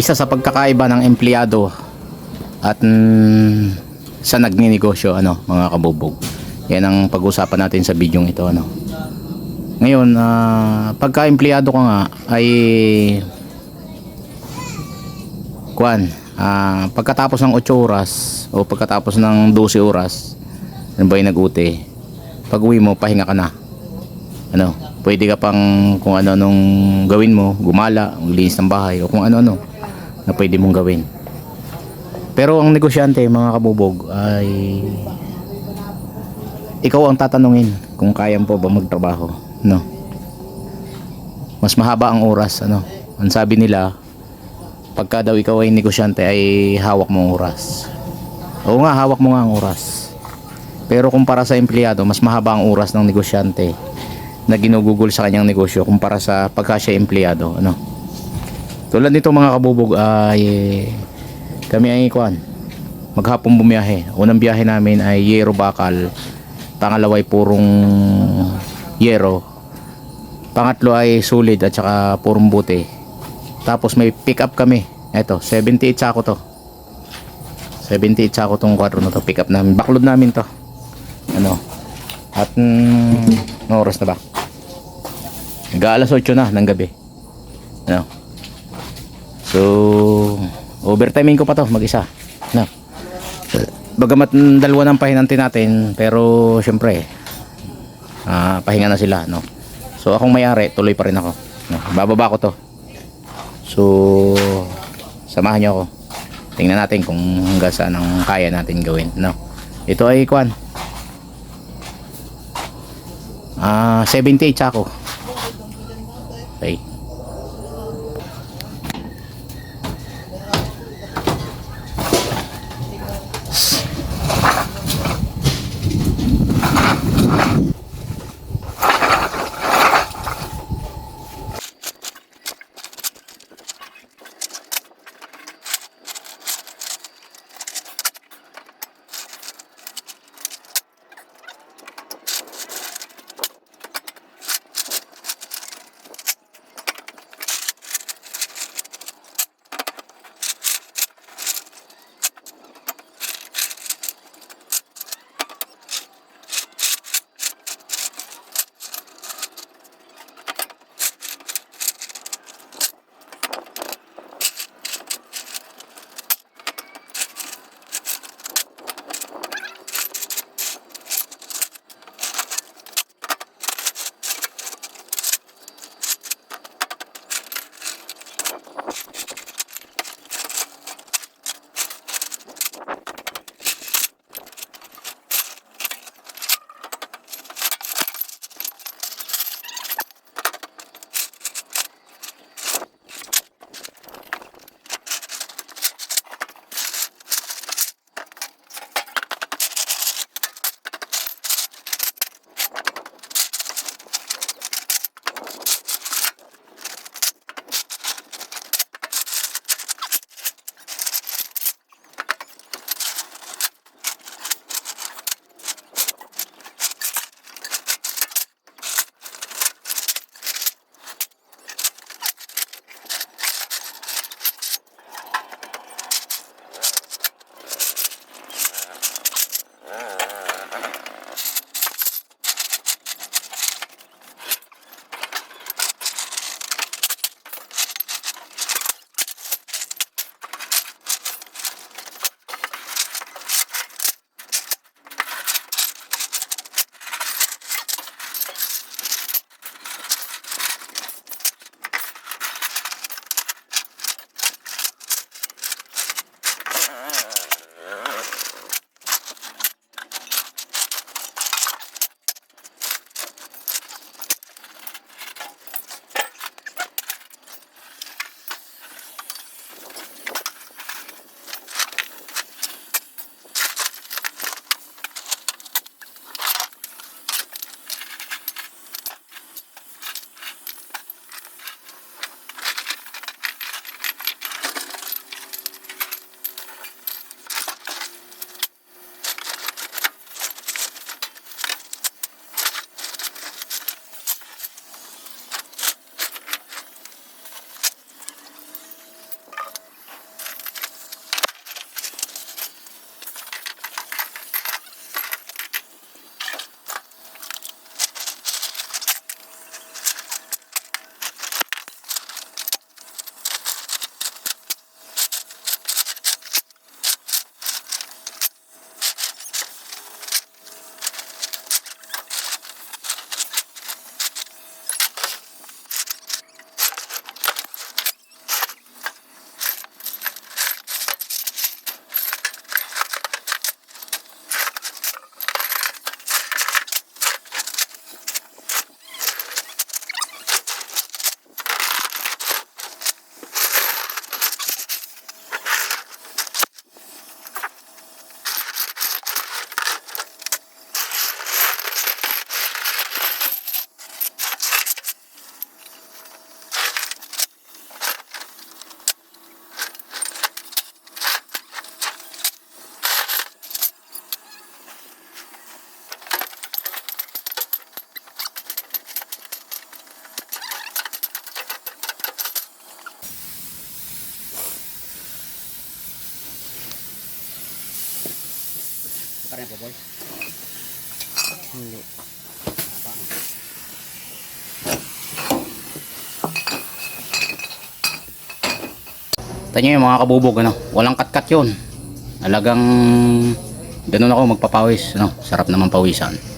isa sa pagkakaiba ng empleyado at mm, sa nagninegosyo ano mga kabubog. Yan ang pag-usapan natin sa bidyong ito ano. Ngayon ah, pagka empleyado ka nga ay kuan ah, pagkatapos ng 8 oras o pagkatapos ng 12 oras ano ba yung nag-uti pag uwi mo pahinga ka na. Ano pwede ka pang kung ano nung gawin mo gumala maglinis ng bahay o kung ano ano na pwede mong gawin. Pero ang negosyante mga kabubog ay ikaw ang tatanungin kung kaya mo ba magtrabaho no? Mas mahaba ang oras ano? Ang sabi nila pagka daw ikaw ay negosyante ay hawak mo ang oras. Oo nga hawak mo nga ang oras. Pero kumpara sa empleyado mas mahaba ang oras ng negosyante na ginugugol sa kanyang negosyo kumpara sa pagka siya empleyado ano tulad nito mga kabubog ay kami ay kuan maghapong bumiyahe. Unang biyahe namin ay Yero Bakal. Pangalawa ay purong Yero. Pangatlo ay Sulid at saka purong Buti. Tapos may pick up kami. Eto 78 sako to. 78 sako tong kwadro na to pick up namin. Backload namin to. Ano? At mm, oras na ba? Nag alas 8 na ng gabi. Ano so overtiming ko pa to mag isa no bagamat dalawa ng pahinanti natin pero syempre ah, pahinga na sila no? So akong mayari tuloy pa rin ako. No? bababa ko to. So samahan nyo ako. Tingnan natin kung hanggang saan ang kaya natin gawin no? Ito ay kwan. Ah 78 sako Parang po, boy. Hindi. Tanyo yung mga kabubog, ano, walang katkat yun. Alagang ganun ako magpapawis, ano, sarap naman pawisan.